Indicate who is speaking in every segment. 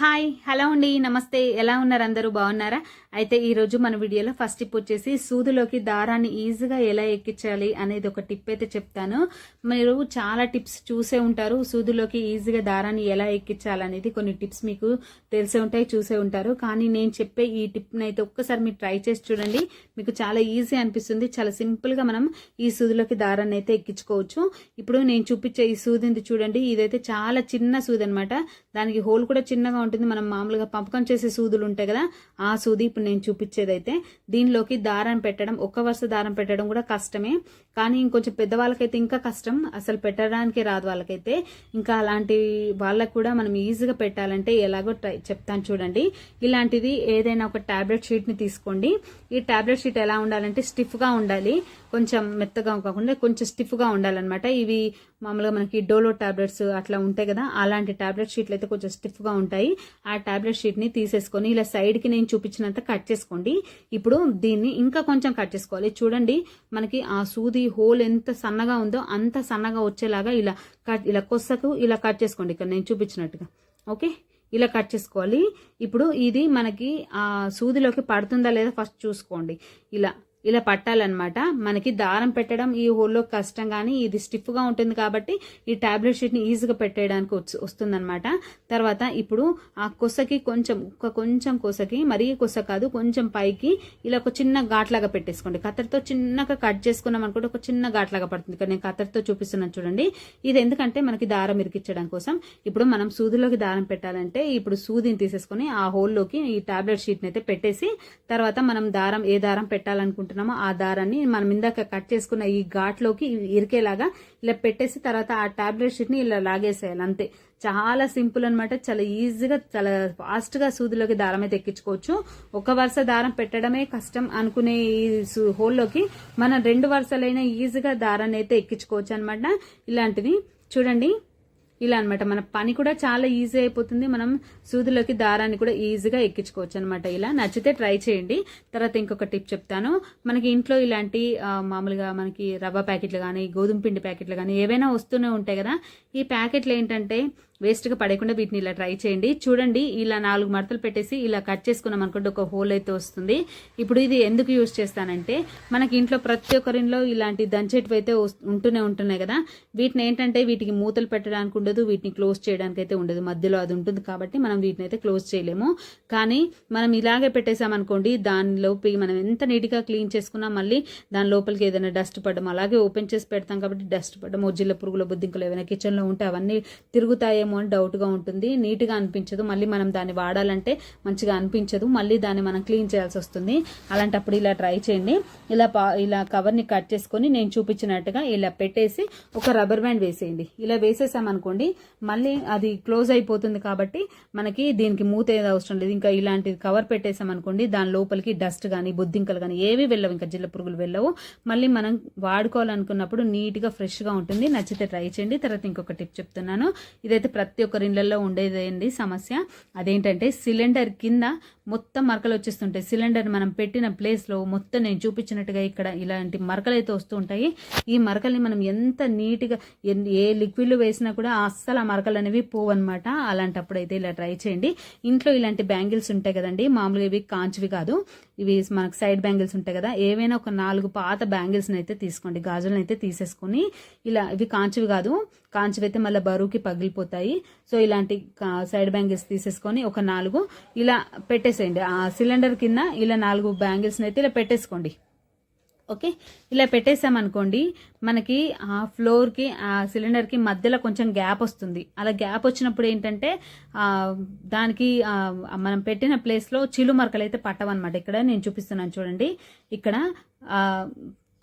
Speaker 1: Hi hello అండి నమస్తే. ఎలా ఉన్నారు అందరూ? బాగున్నారా? అయితే ఈరోజు మన వీడియోలో ఫస్ట్ టిప్ వచ్చేసి సూదులోకి దారాన్ని ఈజీగా ఎలా ఎక్కించాలి అనేది ఒక టిప్ అయితే చెప్తాను. మీరు చాలా టిప్స్ చూసే ఉంటారు. సూదులోకి ఈజీగా దారాన్ని ఎలా ఎక్కించాలనేది కొన్ని టిప్స్ మీకు తెలిసే ఉంటాయి చూసే ఉంటారు. కానీ నేను చెప్పే ఈ టిప్ని అయితే ఒక్కసారి మీరు ట్రై చేసి చూడండి. మీకు చాలా ఈజీ అనిపిస్తుంది. చాలా సింపుల్గా మనం ఈ సూదిలోకి దారాన్ని అయితే ఎక్కించుకోవచ్చు. ఇప్పుడు నేను చూపించే ఈ సూదింది చూడండి. ఇదైతే చాలా చిన్న సూది అనమాట దానికి హోల్ కూడా చిన్నగా ఉంటుంది మనం మామూలుగా పంపకం చేసే సూదులు ఉంటాయి కదా ఆ సూది ఇప్పుడు నేను చూపించేదైతే దీనిలోకి దారం పెట్టడం ఒక్క వరుస దారం పెట్టడం కూడా కష్టమే. కానీ ఇంకొంచెం పెద్దవాళ్ళకైతే ఇంకా కష్టం. అసలు పెట్టడానికి రాదు వాళ్ళకైతే. ఇంకా అలాంటి వాళ్ళకు కూడా మనం ఈజీగా పెట్టాలంటే ఎలాగో ట్రై చెప్తాను చూడండి. ఇలాంటిది ఏదైనా ఒక టాబ్లెట్ షీట్ని తీసుకోండి. ఈ ట్యాబ్లెట్ షీట్ ఎలా ఉండాలంటే స్టిఫ్గా ఉండాలి. కొంచెం మెత్తగా కాకుండా కొంచెం స్టిఫ్గా ఉండాలన్నమాట. ఇవి మామూలుగా మనకి డోలో టాబ్లెట్స్ అట్లా ఉంటాయి కదా అలాంటి టాబ్లెట్ షీట్లు అయితే కొంచెం స్టిఫ్గా ఉంటాయి. ఆ ట్యాబ్లెట్ షీట్ని తీసేసుకొని ఇలా సైడ్కి నేను చూపించినంత కట్ చేసుకోండి. ఇప్పుడు దీన్ని ఇంకా కొంచెం కట్ చేసుకోవాలి. చూడండి మనకి ఆ సూది హోల్ ఎంత సన్నగా ఉందో అంత సన్నగా వచ్చేలాగా ఇలా కట్ ఇలా కొස්සకు ఇలా కట్ చేసుకోండి. ఇక్కడ నేను చూపించినట్టుగా. ఓకే? ఇలా కట్ చేసుకోవాలి. ఇప్పుడు ఇది మనకి ఆ సూదిలోకి పడుతుందా లేదా ఫస్ట్ చూసుకోండి. ఇలా ఇలా పట్టాలన్నమాట. మనకి దారం పెట్టడం ఈ హోల్లో కష్టం కానీ ఇది స్టిఫ్గా ఉంటుంది కాబట్టి ఈ టాబ్లెట్ షీట్ని ఈజీగా పెట్టేయడానికి వస్తుందన్నమాట. తర్వాత ఇప్పుడు ఆ కొసకి కొంచెం ఒక కొంచెం కొసకి మరీ కొస కాదు కొంచెం పైకి ఇలా ఒక చిన్న ఘాట్లాగా పెట్టేసుకోండి. కత్తెరతో చిన్నగా కట్ చేసుకున్నాం అనుకుంటే ఒక చిన్న ఘాట్లాగా పడుతుంది. ఇక్కడ నేను కత్తెరతో చూపిస్తున్నాను చూడండి. ఇది ఎందుకంటే మనకి దారం ఇరికిచ్చడం కోసం. ఇప్పుడు మనం సూదిలోకి దారం పెట్టాలంటే ఇప్పుడు సూదిని తీసేసుకొని ఆ హోల్లోకి ఈ టాబ్లెట్ షీట్ని అయితే పెట్టేసి తర్వాత మనం దారం ఏ దారం పెట్టాలనుకుంటే అనుకుంటున్నామో ఆ దారాన్ని మనం ఇందాక కట్ చేసుకున్న ఈ ఘాట్లోకి ఇరికేలాగా ఇలా పెట్టేసి తర్వాత ఆ టాబ్లెట్ షీట్ని ఇలా లాగేసేయాలి అంతే. చాలా సింపుల్ అనమాట చాలా ఈజీగా చాలా ఫాస్ట్గా సూదిలోకి దారం అయితే ఎక్కించుకోవచ్చు. ఒక వరుస దారం పెట్టడమే కష్టం అనుకునే ఈ హోల్లోకి మనం రెండు వరుసలైనా ఈజీగా దారాన్ని అయితే ఎక్కించుకోవచ్చు అనమాట ఇలాంటివి చూడండి. ఇలా అనమాట మన పని కూడా చాలా ఈజీ అయిపోతుంది. మనం సూదిలోకి దారాన్ని కూడా ఈజీగా ఎక్కించుకోవచ్చు అనమాట ఇలా. నచ్చితే ట్రై చేయండి. తర్వాత ఇంకొక టిప్ చెప్తాను. మనకి ఇంట్లో ఇలాంటి మామూలుగా మనకి రవ్వ ప్యాకెట్లు కానీ గోధుమ పిండి ప్యాకెట్లు కానీ ఏవైనా వస్తూనే ఉంటాయి కదా. ఈ ప్యాకెట్లు ఏంటంటే వేస్ట్గా పడకుండా వీటిని ఇలా ట్రై చేయండి. చూడండి ఇలా నాలుగు మడతలు పెట్టేసి ఇలా కట్ చేసుకున్నాం అనుకుంటే ఒక హోల్ అయితే వస్తుంది. ఇప్పుడు ఇది ఎందుకు యూజ్ చేస్తానంటే మనకి ఇంట్లో ప్రతి ఒక్కరిలో ఇలాంటి దంచేటివి అయితే ఉంటూనే ఉంటున్నాయి కదా. వీటిని ఏంటంటే వీటికి మూతలు పెట్టడానికి ఉండదు వీటిని క్లోజ్ చేయడానికి అయితే ఉండదు. మధ్యలో అది ఉంటుంది కాబట్టి మనం వీటిని అయితే క్లోజ్ చేయలేము. కానీ మనం ఇలాగే పెట్టేసామనుకోండి దానిలోపి మనం ఎంత నీట్గా క్లీన్ చేసుకున్నా మళ్ళీ దాని లోపలికి ఏదైనా డస్ట్ పడడం అలాగే ఓపెన్ చేసి పెడతాం కాబట్టి డస్ట్ పడడం ఒజ్జిల పురుగుల బుద్ధింకలు ఏమైనా కిచెన్లో ఉంటే అవన్నీ తిరుగుతాయేమో ఏమో అని డౌట్గా ఉంటుంది. నీట్గా అనిపించదు. మళ్ళీ మనం దాన్ని వాడాలంటే మంచిగా అనిపించదు. మళ్ళీ దాన్ని మనం క్లీన్ చేయాల్సి వస్తుంది. అలాంటప్పుడు ఇలా ట్రై చేయండి. ఇలా ఇలా కవర్ని కట్ చేసుకొని నేను చూపించినట్టుగా ఇలా పెట్టేసి ఒక రబ్బర్ బ్యాండ్ వేసేయండి. ఇలా వేసేసామనుకోండి మళ్ళీ అది క్లోజ్ అయిపోతుంది కాబట్టి మనకి దీనికి మూత ఏదో అవసరం లేదు. ఇంకా ఇలాంటి కవర్ పెట్టేసామనుకోండి దాని లోపలికి డస్ట్ కానీ బొద్దింకలు కానీ ఏవి వెళ్ళవు. ఇంకా జిల్ల పురుగులు వెళ్ళవు. మళ్ళీ మనం వాడుకోవాలనుకున్నప్పుడు నీట్గా ఫ్రెష్గా ఉంటుంది. నచ్చితే ట్రై చేయండి. తర్వాత ఇంకొక టిప్ చెప్తున్నాను. ఇదైతే ప్రతి ఒక్కరి ఇళ్ళలో ఉండేదండి సమస్య. అదేంటంటే సిలిండర్ కింద మొత్తం మరకలు వచ్చేస్తుంటాయి. సిలిండర్ మనం పెట్టిన ప్లేస్లో మొత్తం నేను చూపించినట్టుగా ఇక్కడ ఇలాంటి మరకలు అయితే వస్తూ ఉంటాయి. ఈ మరకల్ని మనం ఎంత నీట్గా ఏ లిక్విడ్లు వేసినా కూడా అస్సలు ఆ మరకలు అనేవి పోవన్నమాట. అలాంటప్పుడు అయితే ఇలా ట్రై చేయండి. ఇంట్లో ఇలాంటి బ్యాంగిల్స్ ఉంటాయి కదండి. మామూలుగా ఇవి కాంచివి కాదు. ఇవి మనకు సైడ్ బ్యాంగిల్స్ ఉంటాయి కదా. ఏవైనా ఒక నాలుగు పాత బ్యాంగిల్స్ని అయితే తీసుకోండి. గాజులను అయితే తీసేసుకొని ఇలా ఇవి కాంచివి కాదు. కాంచివి అయితే మళ్ళీ బరువుకి పగిలిపోతాయి. సో ఇలాంటి సైడ్ బ్యాంగిల్స్ తీసేసుకొని ఒక నాలుగు ఇలా పెట్టేసి పెట్టేసేయండి ఆ సిలిండర్ కింద ఇలా నాలుగు బ్యాంగిల్స్ని అయితే ఇలా పెట్టేసుకోండి. ఓకే? ఇలా పెట్టేసామనుకోండి మనకి ఆ ఫ్లోర్కి ఆ సిలిండర్కి మధ్యలో కొంచెం గ్యాప్ వస్తుంది. అలా గ్యాప్ వచ్చినప్పుడు ఏంటంటే దానికి మనం పెట్టిన ప్లేస్లో చిలు మరకలు అయితే పట్టవన్నమాట. ఇక్కడ నేను చూపిస్తున్నాను చూడండి. ఇక్కడ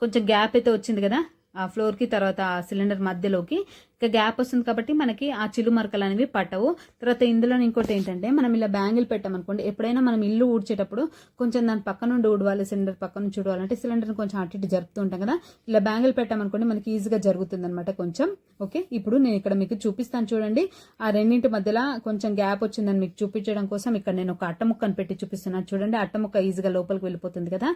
Speaker 1: కొంచెం గ్యాప్ అయితే వచ్చింది కదా ఆ ఫ్లోర్కి తర్వాత ఆ సిలిండర్ మధ్యలోకి. ఇంకా గ్యాప్ వస్తుంది కాబట్టి మనకి ఆ చిలు మరకలు అనేవి పట్టవు. తర్వాత ఇందులో ఇంకోటి ఏంటంటే మనం ఇలా బ్యాంగిల్ పెట్టామనుకోండి ఎప్పుడైనా మనం ఇల్లు ఊడ్చేటప్పుడు కొంచెం దాని పక్క నుండి ఊడవాలి సిలిండర్ పక్క నుంచి ఊడవాలంటే సిలిండర్ని కొంచెం అటు ఇటు జరుపుతూ ఉంటాం కదా. ఇలా బ్యాంగిల్ పెట్టామనుకోండి మనకి ఈజీగా జరుగుతుంది అనమాట కొంచెం. ఓకే ఇప్పుడు నేను ఇక్కడ మీకు చూపిస్తాను చూడండి. ఆ రెండింటి మధ్యలో కొంచెం గ్యాప్ వచ్చిందని మీకు చూపించడం కోసం ఇక్కడ నేను ఒక అట్టముక్కను పెట్టి చూపిస్తున్నాను చూడండి. అట్టముక్క ఈజీగా లోపలికి వెళ్ళిపోతుంది కదా.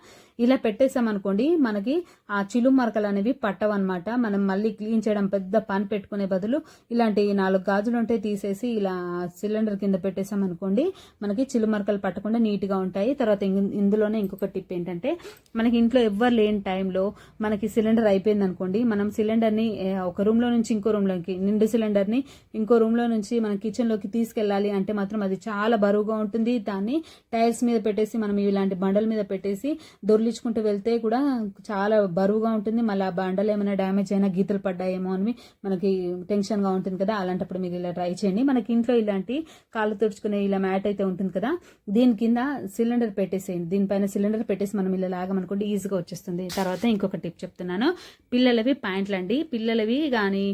Speaker 1: ఇలా పెట్టేసామనుకోండి మనకి ఆ చిలు మరకలు అనేవి పట్టవన్నమాట. మనం మళ్ళీ క్లీన్ చేయడం పెద్ద పని పెట్టు పెట్టుకునే బదులు ఇలాంటి నాలుగు గాజులు ఉంటే తీసేసి ఇలా సిలిండర్ కింద పెట్టేసామనుకోండి మనకి చిలుమరకలు పట్టకుండా నీట్గా ఉంటాయి. తర్వాత ఇం- ఇందులోనే ఇంకొక టిప్ ఏంటంటే మనకి ఇంట్లో ఎవ్వరు లేని టైంలో మనకి సిలిండర్ అయిపోయింది అనుకోండి మనం సిలిండర్ని ఒక రూమ్లో నుంచి ఇంకో రూమ్లోకి నిండు సిలిండర్ని ఇంకో రూమ్లో నుంచి మన కిచెన్లోకి తీసుకెళ్ళాలి అంటే మాత్రం అది చాలా బరువుగా ఉంటుంది. దాన్ని టైల్స్ మీద పెట్టేసి మనం ఇలాంటి బండల మీద పెట్టేసి దొర్లించుకుంటూ వెళ్తే కూడా చాలా బరువుగా ఉంటుంది. మళ్ళీ ఆ బండలు ఏమైనా డ్యామేజ్ అయినా గీతలు పడ్డాయేమో అని మనకి టెన్షన్గా ఉంటుంది కదా అలాంటప్పుడు మీరు ఇలా ట్రై చేయండి. మనకి ఇంట్లో ఇలాంటి కాళ్ళు తుడుచుకునే ఇలా మ్యాట్ అయితే ఉంటుంది కదా దీని కింద సిలిండర్ పెట్టేసేయండి. దీనిపైన సిలిండర్ పెట్టేసి మనం ఇలా లాగమనుకోండి ఈజీగా వచ్చేస్తుంది. తర్వాత ఇంకొక టిప్ చెప్తున్నాను. పిల్లలవి ప్యాంట్లు అండి. పిల్లలవి కానీ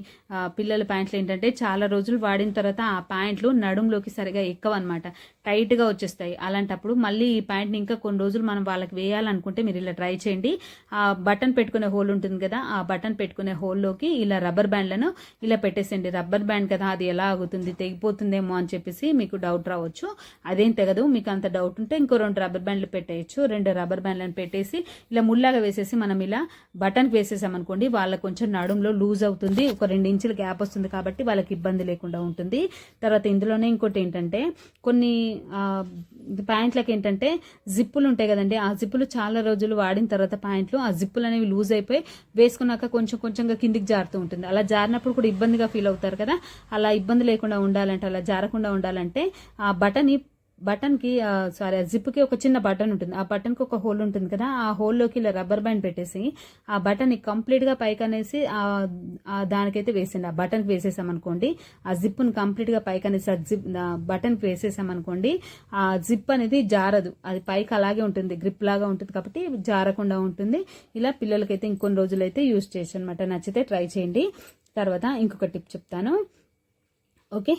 Speaker 1: పిల్లల ప్యాంట్లు ఏంటంటే చాలా రోజులు వాడిన తర్వాత ఆ ప్యాంట్లు నడుంలోకి సరిగా ఎక్కవన్నమాట. టైట్గా వచ్చేస్తాయి. అలాంటప్పుడు మళ్ళీ ఈ ప్యాంట్ని ఇంకా కొన్ని రోజులు మనం వాళ్ళకి వేయాలనుకుంటే మీరు ఇలా ట్రై చేయండి. ఆ బటన్ పెట్టుకునే హోల్ ఉంటుంది కదా ఆ బటన్ పెట్టుకునే హోల్లోకి ఇలా రబ్బర్ బ్యాండ్లను ఇలా పెట్టేసేయండి. రబ్బర్ బ్యాండ్ కదా అది ఎలా ఆగుతుంది తెగిపోతుందేమో అని చెప్పేసి మీకు డౌట్ రావచ్చు. అదేం తెగదు మీకు అంత డౌట్ ఉంటే ఇంకో రెండు రబ్బర్ బ్యాండ్లు పెట్టేయచ్చు. రెండు రబ్బర్ బ్యాండ్లను పెట్టేసి ఇలా ముల్లాగా వేసేసి మనం ఇలా బటన్కి వేసేసామనుకోండి వాళ్ళకి కొంచెం నడుంలో లూజ్ అవుతుంది. ఒక రెండు ఇంచుల గ్యాప్ వస్తుంది కాబట్టి వాళ్ళకి ఇబ్బంది లేకుండా ఉంటుంది. తర్వాత ఇందులోనే ఇంకోటి ఏంటంటే కొన్ని ప్యాంట్లకి ఏంటంటే జిప్పులు ఉంటాయి కదండి. ఆ జిప్పులు చాలా రోజులు వాడిన తర్వాత ప్యాంట్లు ఆ జిప్పులు అనేవి లూజ్ అయిపోయి వేసుకున్నాక కొంచెం కొంచెంగా కిందికి జారుతూ ఉంటుంది. అలా జారినప్పుడు కూడా ఇబ్బందిగా ఫీల్ అవుతారు కదా. అలా ఇబ్బంది లేకుండా ఉండాలంటే అలా జారకుండా ఉండాలంటే ఆ బటన్ బటన్కి సారీ ఆ జిప్కి ఒక చిన్న బటన్ ఉంటుంది. ఆ బటన్కి ఒక హోల్ ఉంటుంది కదా. ఆ హోల్లోకి ఇలా రబ్బర్ బ్యాండ్ పెట్టేసి ఆ బటన్ని కంప్లీట్గా పైకి అనేసి ఆ దానికైతే వేసింది ఆ బటన్కి వేసేసామనుకోండి ఆ జిప్ను కంప్లీట్గా పైకి అనేసి ఆ జిప్ బటన్కి వేసేసామనుకోండి ఆ జిప్ అనేది జారదు. అది పైకి అలాగే ఉంటుంది గ్రిప్ లాగా ఉంటుంది కాబట్టి జారకుండా ఉంటుంది. ఇలా పిల్లలకైతే ఇంకొన్ని రోజులైతే యూజ్ చేయొచ్చు అనమాట నచ్చితే ట్రై చేయండి. తర్వాత ఇంకొక టిప్ చెప్తాను. ఓకే?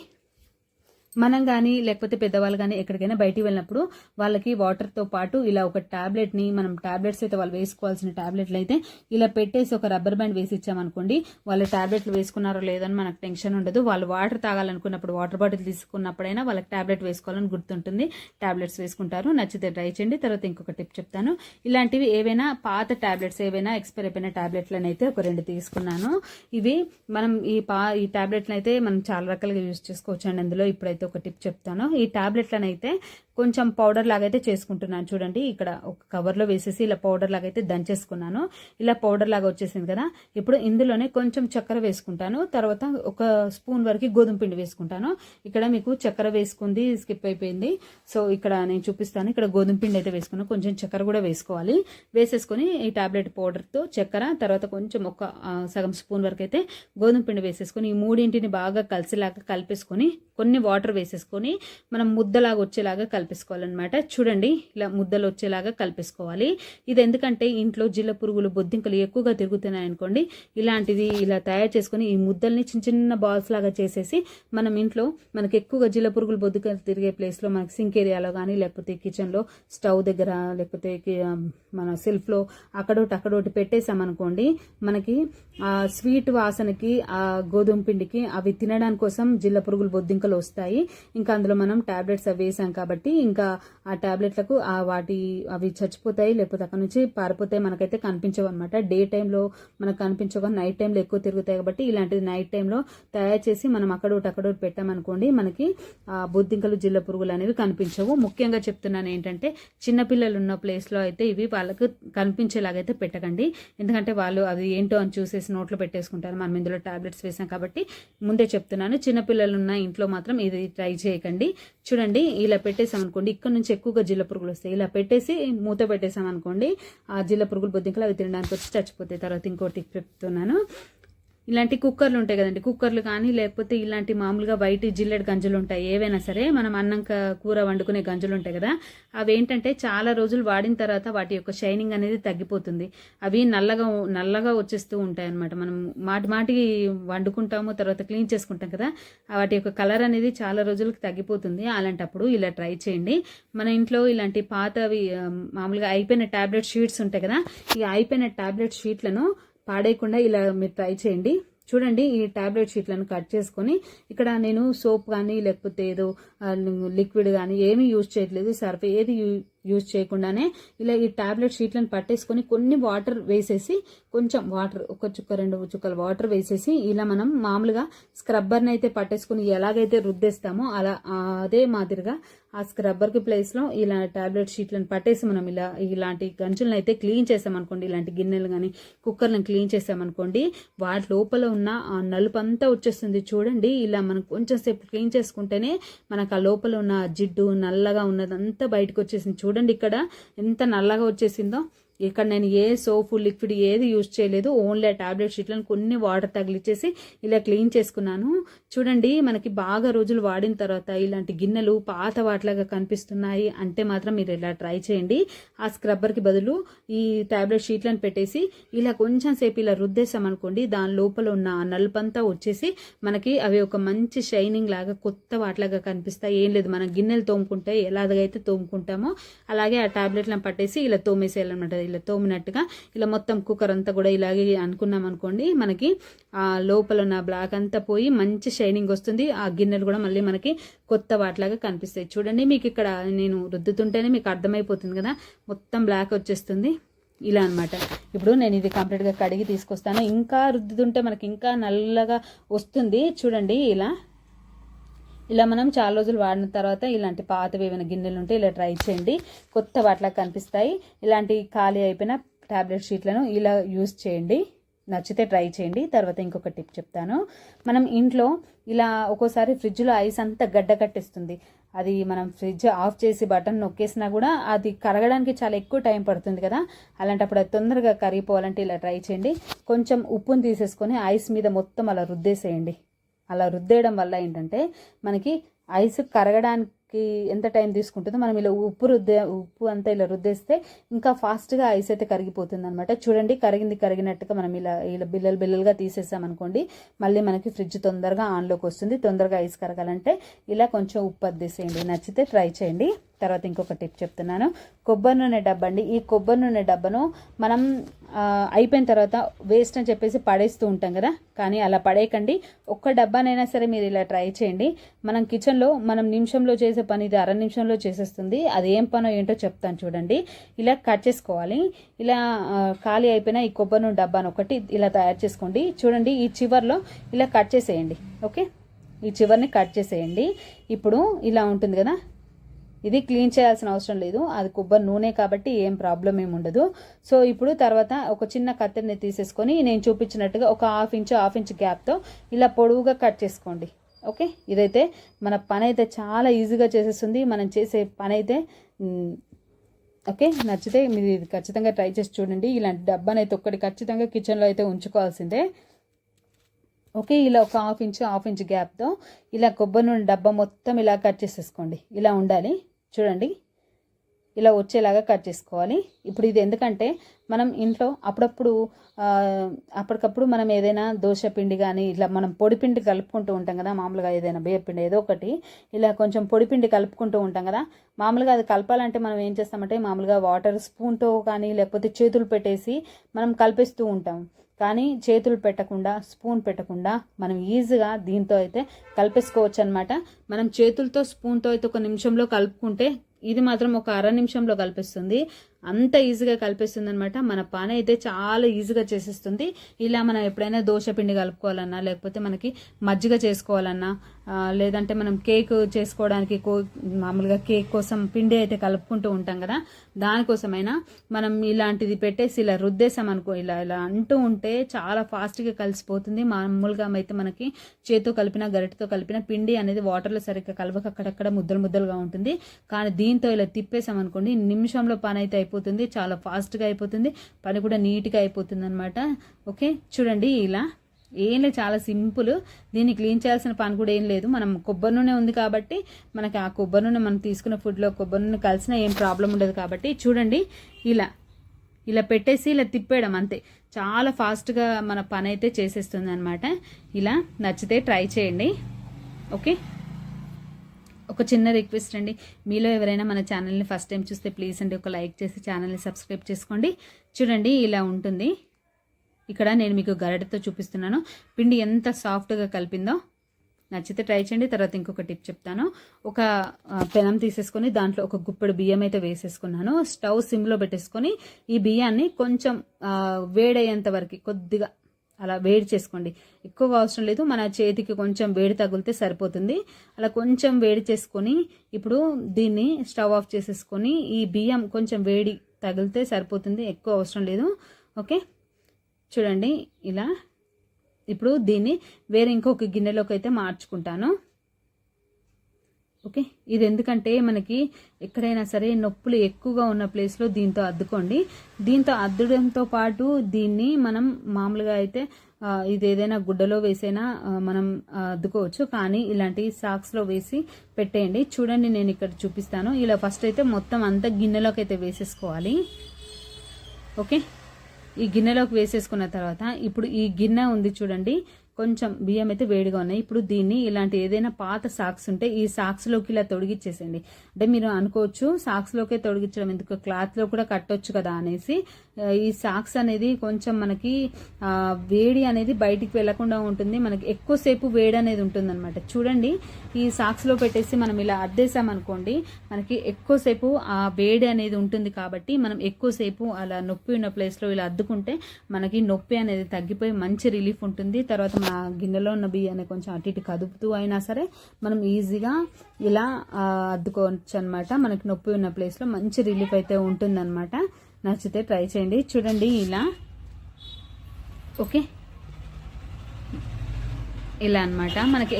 Speaker 1: మనం కానీ లేకపోతే పెద్దవాళ్ళు కానీ ఎక్కడికైనా బయటికి వెళ్ళినప్పుడు వాళ్ళకి వాటర్తో పాటు ఇలా ఒక టాబ్లెట్ని మనం టాబ్లెట్స్ అయితే వాళ్ళు వేసుకోవాల్సిన టాబ్లెట్లు అయితే ఇలా పెట్టేసి ఒక రబ్బర్ బ్యాండ్ వేసి ఇచ్చామనుకోండి వాళ్ళు టాబ్లెట్లు వేసుకున్నారో లేదని మనకు టెన్షన్ ఉండదు. వాళ్ళు వాటర్ తాగాలనుకున్నప్పుడు వాటర్ బాటిల్ తీసుకున్నప్పుడైనా వాళ్ళకి టాబ్లెట్ వేసుకోవాలని గుర్తుంటుంది. టాబ్లెట్స్ వేసుకుంటారు. నచ్చితే ట్రై చేయండి. తర్వాత ఇంకొక టిప్ చెప్తాను. ఇలాంటివి ఏవైనా పాత టాబ్లెట్స్ ఏవైనా ఎక్స్పైర్ అయిపోయిన ట్యాబ్లెట్లను అయితే ఒక రెండు తీసుకున్నాను. ఇవి మనం ఈ పా ఈ టాబ్లెట్లను అయితే మనం చాలా రకాలుగా యూజ్ చేసుకోవచ్చు అండి అందులో ఇప్పుడైతే ఒక టిప్ చెప్తాను. ఈ టాబ్లెట్లను అయితే కొంచెం పౌడర్ లాగా అయితే చేసుకుంటున్నాను. చూడండి ఇక్కడ ఒక కవర్లో వేసేసి ఇలా పౌడర్ లాగా అయితే దంచేసుకున్నాను. ఇలా పౌడర్ లాగా వచ్చేసింది కదా. ఇప్పుడు ఇందులోనే కొంచెం చక్కెర వేసుకుంటాను. తర్వాత ఒక స్పూన్ వరకు గోధుమ పిండి వేసుకుంటాను. ఇక్కడ మీకు చక్కెర వేసుకుంది స్కిప్ అయిపోయింది. సో ఇక్కడ నేను చూపిస్తాను. ఇక్కడ గోధుమ పిండి అయితే వేసుకున్నాను కొంచెం చక్కెర కూడా వేసుకోవాలి. వేసేసుకొని ఈ టాబ్లెట్ పౌడర్తో చక్కెర తర్వాత కొంచెం ఒక సగం స్పూన్ వరకు అయితే గోధుమ పిండి వేసేసుకొని ఈ మూడింటిని బాగా కలిసిలాగా కలిపేసుకొని కొన్ని వాటర్ వేసేసుకొని మనం ముద్దలాగా వచ్చేలాగా కలిపేసుకోవాలన్నమాట. చూడండి ఇలా ముద్దలు వచ్చేలాగా కలిపేసుకోవాలి. ఇది ఎందుకంటే ఇంట్లో జిల్ల పురుగులు బొద్దింకలు ఎక్కువగా తిరుగుతున్నాయి అనుకోండి ఇలాంటిది ఇలా తయారు చేసుకొని ఈ ముద్దల్ని చిన్న చిన్న బాల్స్ లాగా చేసేసి మనం ఇంట్లో మనకి ఎక్కువగా జిల్ల పురుగులు బొద్దింకలు తిరిగే ప్లేస్లో మనకి సింక్ ఏరియాలో కానీ లేకపోతే కిచెన్లో స్టవ్ దగ్గర లేకపోతే మన సెల్ఫ్లో అక్కడోటి అక్కడోటి పెట్టేసామనుకోండి మనకి ఆ స్వీట్ వాసనకి ఆ గోధుమ పిండికి అవి తినడానికి కోసం జిల్ల పురుగులు బొద్దింకలు వస్తాయి. ఇంకా అందులో మనం టాబ్లెట్స్ అవి వేసాం కాబట్టి ఇంకా ఆ ట్యాబ్లెట్లకు ఆ వాటి అవి చచ్చిపోతాయి లేకపోతే అక్కడ నుంచి పారిపోతాయి మనకైతే కనిపించవు అనమాట డే టైంలో మనకు కనిపించవు నైట్ టైంలో ఎక్కువ తిరుగుతాయి కాబట్టి ఇలాంటిది నైట్ టైంలో తయారు చేసి మనం అక్కడోటి అక్కడోటి పెట్టామనుకోండి మనకి ఆ బొద్దింకలు జిల్ల పురుగులు అనేవి కనిపించవు. ముఖ్యంగా చెప్తున్నాను ఏంటంటే చిన్నపిల్లలు ఉన్న ప్లేస్లో అయితే ఇవి వాళ్ళకు కనిపించేలాగైతే పెట్టకండి. ఎందుకంటే వాళ్ళు అది ఏంటో అని చూసేసి నోట్లో పెట్టేసుకుంటారు. మనం ఇందులో టాబ్లెట్స్ వేసాం కాబట్టి ముందే చెప్తున్నాను చిన్నపిల్లలు ఉన్న ఇంట్లో మాత్రం ఇది ట్రై చేయకండి. చూడండి ఇలా పెట్టేసాం అనుకోండి ఇక్కడ నుంచి ఎక్కువగా జిల్ల పురుగులు వస్తాయి. ఇలా పెట్టేసి మూత పెట్టేసాం అనుకోండి ఆ జిల్ల పురుగులు బొద్దింకలు అవి తినడానికి వచ్చి చచ్చిపోతాయి. తర్వాత ఇంకోటి చెప్తున్నాను. ఇలాంటి కుక్కర్లు ఉంటాయి కదండి. కుక్కర్లు కానీ లేకపోతే ఇలాంటి మామూలుగా బయట జిల్లెడ్ గంజులు ఉంటాయి. ఏవైనా సరే మనం అన్నం కూర వండుకునే గంజలు ఉంటాయి కదా. అవి ఏంటంటే చాలా రోజులు వాడిన తర్వాత వాటి యొక్క షైనింగ్ అనేది తగ్గిపోతుంది. అవి నల్లగా నల్లగా వచ్చేస్తూ ఉంటాయి అనమాట మనం మాటి మాటికి వండుకుంటాము తర్వాత క్లీన్ చేసుకుంటాం కదా. వాటి యొక్క కలర్ అనేది చాలా రోజులకు తగ్గిపోతుంది. అలాంటప్పుడు ఇలా ట్రై చేయండి. మన ఇంట్లో ఇలాంటి పాతవి మామూలుగా అయిపోయిన టాబ్లెట్ షీట్స్ ఉంటాయి కదా. ఈ అయిపోయిన టాబ్లెట్ షీట్లను పాడేయకుండా ఇలా మీరు ట్రై చేయండి. చూడండి ఈ టాబ్లెట్ షీట్లను కట్ చేసుకొని ఇక్కడ నేను సోప్ కానీ లేకపోతే ఏదో లిక్విడ్ కానీ ఏమీ యూజ్ చేయట్లేదు. సర్ఫ్ ఏది యూజ్ చేయకుండానే ఇలా ఈ టాబ్లెట్ షీట్లను పట్టేసుకొని కొన్ని వాటర్ వేసేసి కొంచెం వాటర్ ఒక చుక్క రెండు చుక్కల వాటర్ వేసేసి ఇలా మనం మామూలుగా స్క్రబ్బర్ని అయితే పట్టేసుకొని ఎలాగైతే రుద్దేస్తామో అలా అదే మాదిరిగా ఆ స్క్రబ్బర్కి ప్లేస్లో ఇలా టాబ్లెట్ షీట్లను పట్టేసి మనం ఇలా ఇలాంటి గంచులను అయితే క్లీన్ చేసామనుకోండి ఇలాంటి గిన్నెలు కానీ కుక్కర్లను క్లీన్ చేసామనుకోండి వాటి లోపల ఉన్న ఆ నలుపు అంతా వచ్చేస్తుంది చూడండి. ఇలా మనం కొంచెం సేపు క్లీన్ చేసుకుంటేనే మనకు ఆ లోపల ఉన్న జిడ్డు నల్లగా ఉన్నదంతా బయటకు వచ్చేసింది చూడండి. ఇక్కడ ఎంత నల్లగా వచ్చేసిందో. ఇక్కడ నేను ఏ సోపు లిక్విడ్ ఏది యూజ్ చేయలేదు. ఓన్లీ ఆ టాబ్లెట్ షీట్లను కొన్ని వాటర్ తగిలిచ్చేసి ఇలా క్లీన్ చేసుకున్నాను. చూడండి మనకి బాగా రోజులు వాడిన తర్వాత ఇలాంటి గిన్నెలు పాత వాటిలాగా కనిపిస్తున్నాయి అంటే మాత్రం మీరు ఇలా ట్రై చేయండి. ఆ స్క్రబ్బర్కి బదులు ఈ టాబ్లెట్ షీట్లను పెట్టేసి ఇలా కొంచెం సేపు ఇలా రుద్దేశామనుకోండి దాని లోపల ఉన్న నలుపంతా వచ్చేసి మనకి అవి ఒక మంచి షైనింగ్ లాగా కొత్త వాటిలాగా కనిపిస్తాయి. ఏం లేదు మనం గిన్నెలు తోముకుంటే ఎలాగైతే తోముకుంటామో అలాగే ఆ టాబ్లెట్లను పట్టేసి ఇలా తోమేసేయాలన్నమాట. ఇలా తోమినట్టుగా ఇలా మొత్తం కుక్కర్ అంతా కూడా ఇలాగే అనుకున్నాం అనుకోండి మనకి ఆ లోపల ఉన్న బ్లాక్ అంతా పోయి మంచి షైనింగ్ వస్తుంది. ఆ గిన్నెలు కూడా మళ్ళీ మనకి కొత్త వాటిలాగా కనిపిస్తాయి. చూడండి మీకు ఇక్కడ నేను రుద్దుతుంటేనే మీకు అర్థమైపోతుంది కదా మొత్తం బ్లాక్ వచ్చేస్తుంది. ఇలా అన్నమాట. ఇప్పుడు నేను ఇది కంప్లీట్గా కడిగి తీసుకొస్తాను. ఇంకా రుద్దుతుంటే మనకి ఇంకా నల్లగా వస్తుంది. చూడండి ఇలా ఇలా మనం చాలా రోజులు వాడిన తర్వాత ఇలాంటి పాతవి ఏమైనా గిన్నెలు ఉంటే ఇలా ట్రై చేయండి. కొత్త వాటిలా కనిపిస్తాయి. ఇలాంటి ఖాళీ అయిపోయిన టాబ్లెట్ షీట్లను ఇలా యూస్ చేయండి. నచ్చితే ట్రై చేయండి. తర్వాత ఇంకొక టిప్ చెప్తాను. మనం ఇంట్లో ఇలా ఒక్కోసారి ఫ్రిడ్జ్లో ఐస్ అంతా గడ్డ కట్టేస్తుంది. అది మనం ఫ్రిడ్జ్ ఆఫ్ చేసి బటన్ నొక్కేసినా కూడా అది కరగడానికి చాలా ఎక్కువ టైం పడుతుంది కదా. అలాంటప్పుడు అది తొందరగా కరిగిపోవాలంటే ఇలా ట్రై చేయండి. కొంచెం ఉప్పుని తీసేసుకొని ఐస్ మీద మొత్తం అలా రుద్దేసేయండి. అలా రుద్దేయడం వల్ల ఏంటంటే మనకి ఐస్ కరగడానికి కి ఎంత టైం తీసుకుంటుందో మనం ఇలా ఉప్పు రుద్దే ఉప్పు అంతా ఇలా రుద్దేస్తే ఇంకా ఫాస్ట్గా ఐస్ అయితే కరిగిపోతుంది అనమాట చూడండి కరిగింది కరిగినట్టుగా మనం ఇలా ఇలా బిల్లలు బిల్లలుగా తీసేసామనుకోండి మళ్ళీ మనకి ఫ్రిడ్జ్ తొందరగా ఆన్లోకి వస్తుంది. తొందరగా ఐస్ కరగాలంటే ఇలా కొంచెం ఉప్పు అద్దేసేయండి నచ్చితే ట్రై చేయండి. తర్వాత ఇంకొక టిప్ చెప్తున్నాను. కొబ్బరి నూనె డబ్బా అండి. ఈ కొబ్బరి నూనె డబ్బాను మనం అయిపోయిన తర్వాత వేస్ట్ అని చెప్పేసి పడేస్తూ ఉంటాం కదా కానీ అలా పడేయకండి. ఒక్క డబ్బానైనా సరే మీరు ఇలా ట్రై చేయండి. మనం కిచెన్లో మనం నిమిషంలో చేసి పని ఇది అర నిమిషంలో చేసేస్తుంది. అది ఏం పనో ఏంటో చెప్తాను చూడండి. ఇలా కట్ చేసుకోవాలి. ఇలా ఖాళీ అయిపోయిన ఈ కొబ్బరి నూనె డబ్బాను ఒకటి ఇలా తయారు చేసుకోండి. చూడండి ఈ చివర్లో ఇలా కట్ చేసేయండి. ఓకే? ఈ చివర్ని కట్ చేసేయండి. ఇప్పుడు ఇలా ఉంటుంది కదా? ఇది క్లీన్ చేయాల్సిన అవసరం లేదు. అది కొబ్బరి నూనె కాబట్టి ఏం ప్రాబ్లం ఏమి ఉండదు. సో ఇప్పుడు తర్వాత ఒక చిన్న కత్తెరని తీసేసుకొని నేను చూపించినట్టుగా ఒక హాఫ్ ఇంచ్ హాఫ్ ఇంచ్ గ్యాప్తో ఇలా పొడవుగా కట్ చేసుకోండి. ఓకే? ఇదైతే మన పని అయితే చాలా ఈజీగా చేసేస్తుంది. మనం చేసే పని అయితే ఓకే? నచ్చితే మీరు ఇది ఖచ్చితంగా ట్రై చేసి చూడండి. ఇలాంటి డబ్బాని అయితే ఒక్కటి ఖచ్చితంగా కిచెన్లో అయితే ఉంచుకోవాల్సిందే. ఓకే? ఇలా ఒక హాఫ్ ఇంచ్ హాఫ్ ఇంచ్ గ్యాప్తో ఇలా కొబ్బరి నూనె డబ్బా మొత్తం ఇలా కట్ చేసేసుకోండి. ఇలా ఉండాలి. చూడండి. ఇలా వచ్చేలాగా కట్ చేసుకోవాలి. ఇప్పుడు ఇది ఎందుకంటే మనం ఇంట్లో అప్పుడప్పుడు అప్పటికప్పుడు మనం ఏదైనా దోశ పిండి కానీ ఇట్లా మనం పొడిపిండి కలుపుకుంటూ ఉంటాం కదా మామూలుగా ఏదైనా బియ్యపిండి ఏదో ఒకటి ఇలా కొంచెం పొడిపిండి కలుపుకుంటూ ఉంటాం కదా మామూలుగా అది కలపాలంటే మనం ఏం చేస్తామంటే మామూలుగా వాటర్ స్పూన్తో కానీ లేకపోతే చేతులు పెట్టేసి మనం కలిపేస్తూ ఉంటాం. కానీ చేతులు పెట్టకుండా స్పూన్ పెట్టకుండా మనం ఈజీగా దీంతో అయితే కలిపేసుకోవచ్చు అనమాట మనం చేతులతో స్పూన్తో అయితే ఒక నిమిషంలో కలుపుకుంటే ఇది మాత్రం ఒక అర నిమిషంలో కలిపిస్తుంది. అంత ఈజీగా కలిపిస్తుంది అనమాట మన పని అయితే చాలా ఈజీగా చేసేస్తుంది. ఇలా మనం ఎప్పుడైనా దోశ పిండి కలుపుకోవాలన్నా లేకపోతే మనకి మజ్జిగ చేసుకోవాలన్నా లేదంటే మనం కేక్ చేసుకోవడానికి కో మామూలుగా కేక్ కోసం పిండి అయితే కలుపుకుంటూ ఉంటాం కదా దానికోసమైనా మనం ఇలాంటిది పెట్టేసి ఇలా రుద్దేసాం అనుకో ఇలా ఇలా అంటూ ఉంటే చాలా ఫాస్ట్గా కలిసిపోతుంది. మామూలుగా అయితే మనకి చేతితో కలిపిన గరిటతో కలిపిన పిండి అనేది వాటర్లో సరిగ్గా కలవక అక్కడక్కడ ముద్దలు ముద్దలుగా ఉంటుంది. కానీ దీంతో ఇలా తిప్పేసాం అనుకోండి నిమిషంలో పని అయితే అయిపోతుంది చాలా ఫాస్ట్గా అయిపోతుంది పని కూడా నీట్గా అయిపోతుంది అనమాట ఓకే? చూడండి ఇలా. ఏం లేదు చాలా సింపుల్. దీన్ని క్లీన్ చేయాల్సిన పని కూడా ఏం లేదు. మనం కొబ్బరి నూనె ఉంది కాబట్టి మనకి ఆ కొబ్బరి నూనె మనం తీసుకున్న ఫుడ్లో కొబ్బరి నూనె కలిసినా ఏం ప్రాబ్లం ఉండదు కాబట్టి చూడండి ఇలా ఇలా పెట్టేసి ఇలా తిప్పేయడం అంతే. చాలా ఫాస్ట్గా మన పని అయితే చేసేస్తుంది అనమాట ఇలా నచ్చితే ట్రై చేయండి. ఓకే ఒక చిన్న రిక్వెస్ట్ అండి. మీలో ఎవరైనా మన ఛానల్ని ఫస్ట్ టైం చూస్తే ప్లీజ్ అండి ఒక లైక్ చేసి ఛానల్ని సబ్స్క్రైబ్ చేసుకోండి. చూడండి ఇలా ఉంటుంది. ఇక్కడ నేను మీకు గరిటతో చూపిస్తున్నాను. పిండి ఎంత సాఫ్ట్గా కలిపిందో నచ్చితే ట్రై చేయండి. తర్వాత ఇంకొక టిప్ చెప్తాను. ఒక పెనం తీసేసుకొని దాంట్లో ఒక గుప్పెడు బియ్యం అయితే వేసేసుకున్నాను. స్టవ్ సిమ్లో పెట్టేసుకొని ఈ బియ్యాన్ని కొంచెం వేడయ్యేంత వరకు కొద్దిగా అలా వేడి చేసుకోండి. ఎక్కువ అవసరం లేదు. మన చేతికి కొంచెం వేడి తగిలితే సరిపోతుంది. అలా కొంచెం వేడి చేసుకొని ఇప్పుడు దీన్ని స్టవ్ ఆఫ్ చేసేసుకొని ఈ బియ్యం కొంచెం వేడి తగిలితే సరిపోతుంది. ఎక్కువ అవసరం లేదు. ఓకే? చూడండి ఇలా. ఇప్పుడు దీన్ని వేరే ఇంకొక గిన్నెలోకి అయితే మార్చుకుంటాను. ఓకే ఇది ఎందుకంటే మనకి ఎక్కడైనా సరే నొప్పులు ఎక్కువగా ఉన్న ప్లేస్లో దీంతో అద్దుకోండి. దీంతో అద్దడంతో పాటు దీన్ని మనం మామూలుగా అయితే ఇది ఏదైనా గుడ్డలో వేసైనా మనం అద్దుకోవచ్చు. కానీ ఇలాంటి సాక్స్లో వేసి పెట్టేయండి. చూడండి నేను ఇక్కడ చూపిస్తాను. ఇలా ఫస్ట్ అయితే మొత్తం అంతా గిన్నెలోకి అయితే వేసేసుకోవాలి. ఓకే ఈ గిన్నెలోకి వేసేసుకున్న తర్వాత ఇప్పుడు ఈ గిన్నె ఉంది చూడండి. కొంచెం బియ్యం అయితే వేడిగా ఉన్నాయి. ఇప్పుడు దీన్ని ఇలాంటి ఏదైనా పాత సాక్స్ ఉంటే ఈ సాక్స్లోకి ఇలా తొడిగిచ్చేసేయండి. అంటే మీరు అనుకోవచ్చు సాక్స్లోకే తొడిగించడం ఎందుకు? క్లాత్లో కూడా కట్టొచ్చు కదా అనేసి ఈ సాక్స్ అనేది కొంచెం మనకి వేడి అనేది బయటికి వెళ్ళకుండా ఉంటుంది. మనకి ఎక్కువసేపు వేడి అనేది ఉంటుంది అనమాట చూడండి ఈ సాక్స్లో పెట్టేసి మనం ఇలా అద్దేసామనుకోండి మనకి ఎక్కువసేపు ఆ వేడి అనేది ఉంటుంది కాబట్టి మనం ఎక్కువసేపు అలా నొప్పి ఉన్న ప్లేస్లో ఇలా అద్దుకుంటే మనకి నొప్పి అనేది తగ్గిపోయి మంచి రిలీఫ్ ఉంటుంది. తర్వాత మన గిన్నెలో ఉన్న బియ్యాన్ని కొంచెం అటు ఇటు కదుపుతూ అయినా సరే మనం ఈజీగా ఇలా అద్దుకోవచ్చు అనమాట మనకి నొప్పి ఉన్న ప్లేస్లో మంచి రిలీఫ్ అయితే ఉంటుందన్నమాట. నచ్చితే ట్రై చేయండి. చూడండి ఇలా. ఓకే. ఇలా అన్నమాట. మనకి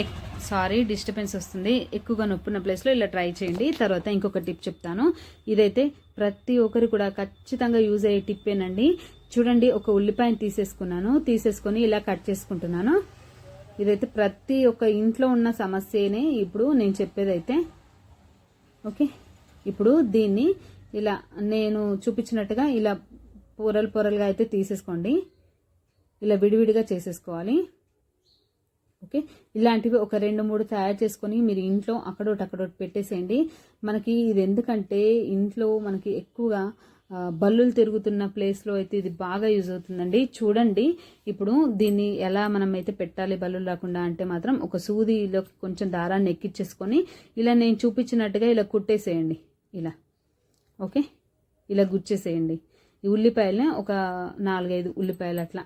Speaker 1: సారీ డిస్టర్బెన్స్ వస్తుంది. ఎక్కువగా నొప్పున్న ప్లేస్లో ఇలా ట్రై చేయండి. తర్వాత ఇంకొక టిప్ చెప్తాను. ఇదైతే ప్రతి ఒక్కరు కూడా ఖచ్చితంగా యూజ్ అయ్యే టిప్పేనండి. చూడండి ఒక ఉల్లిపాయను తీసేసుకున్నాను. తీసేసుకొని ఇలా కట్ చేసుకుంటున్నాను. ఇదైతే ప్రతి ఒక్క ఇంట్లో ఉన్న సమస్యనే. ఇప్పుడు నేను చెప్పేదైతే ఓకే. ఇప్పుడు దీన్ని ఇలా నేను చూపించినట్టుగా ఇలా పొరలు పొరలుగా అయితే తీసేసుకోండి. ఇలా విడివిడిగా చేసేసుకోవాలి. ఓకే? ఇలాంటివి ఒక రెండు మూడు తయారు చేసుకొని మీరు ఇంట్లో అక్కడోటి అక్కడోటి పెట్టేసేయండి. మనకి ఇది ఎందుకంటే ఇంట్లో మనకి ఎక్కువగా బల్లులు తిరుగుతున్న ప్లేస్లో అయితే ఇది బాగా యూజ్ అవుతుందండి. చూడండి ఇప్పుడు దీన్ని ఎలా మనం అయితే పెట్టాలి బల్లులు రాకుండా అంటే మాత్రం ఒక సూదిలో కొంచెం దారాన్ని ఎక్కిచ్చేసుకొని ఇలా నేను చూపించినట్టుగా ఇలా కుట్టేసేయండి. ఇలా. ఓకే? ఇలా గుచ్చేసేయండి. ఈ ఉల్లిపాయలని ఒక నాలుగైదు ఉల్లిపాయలు అట్లా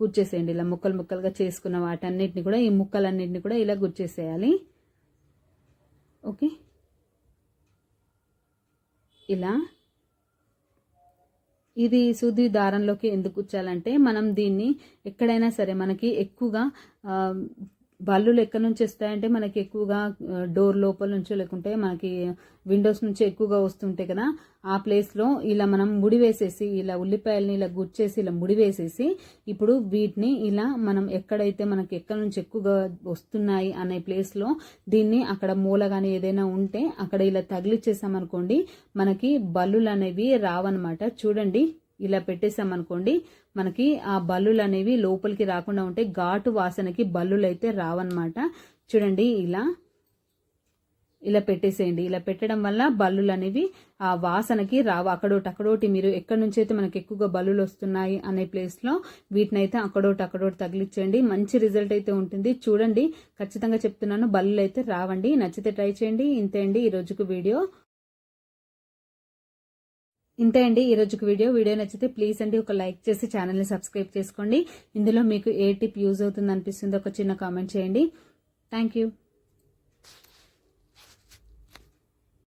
Speaker 1: గుచ్చేసేయండి. ఇలా ముక్కలు ముక్కలుగా చేసుకున్న వాటన్నిటిని కూడా ఈ ముక్కలన్నిటిని కూడా ఇలా గుచ్చేసేయాలి. ఓకే? ఇలా. ఇది సూది దారంలోకి ఎందుకు కుచ్చాలంటే మనం దీన్ని ఎక్కడైనా సరే మనకి ఎక్కువగా బల్లులు ఎక్కడి నుంచి వస్తాయంటే మనకి ఎక్కువగా డోర్ లోపల నుంచి లేకుంటే మనకి విండోస్ నుంచి ఎక్కువగా వస్తుంటాయి కదా ఆ ప్లేస్లో ఇలా మనం ముడి వేసేసి ఇలా ఉల్లిపాయలని ఇలా గుచ్చేసి ఇలా ముడి వేసేసి ఇప్పుడు వీటిని ఇలా మనం ఎక్కడైతే మనకి ఎక్కడి నుంచి ఎక్కువగా వస్తున్నాయి అనే ప్లేస్లో దీన్ని అక్కడ మూల కానీ ఏదైనా ఉంటే అక్కడ ఇలా తగిలిచ్చేసామనుకోండి మనకి బల్లులు అనేవి రావన్నమాట. చూడండి ఇలా పెట్టేసామనుకోండి మనకి ఆ బల్లులు అనేవి లోపలికి రాకుండా ఉంటే ఘాటు వాసనకి బల్లులు అయితే రావన్నమాట. చూడండి ఇలా ఇలా పెట్టేసేయండి. ఇలా పెట్టడం వల్ల బల్లులు అనేవి ఆ వాసనకి రావు. అక్కడోటి అక్కడోటి మీరు ఎక్కడి నుంచి అయితే మనకి ఎక్కువగా బల్లులు వస్తున్నాయి అనే ప్లేస్లో వీటిని అయితే అక్కడోటి అక్కడోటి తగిలించండి మంచి రిజల్ట్ అయితే ఉంటుంది. చూడండి ఖచ్చితంగా చెప్తున్నాను బల్లులు అయితే రావండి. నచ్చితే ట్రై చేయండి. ఇంతే అండి ఈ రోజుకు వీడియో. ఇంతే అండి ఈ వీడియో. వీడియో నచ్చితే ప్లీజ్ అండి ఒక లైక్ చేసి ఛానల్ని సబ్స్క్రైబ్ చేసుకోండి. ఇందులో మీకు ఏ టిప్ యూజ్ అవుతుంది అనిపిస్తుందో ఒక చిన్న కామెంట్ చేయండి. Thank you.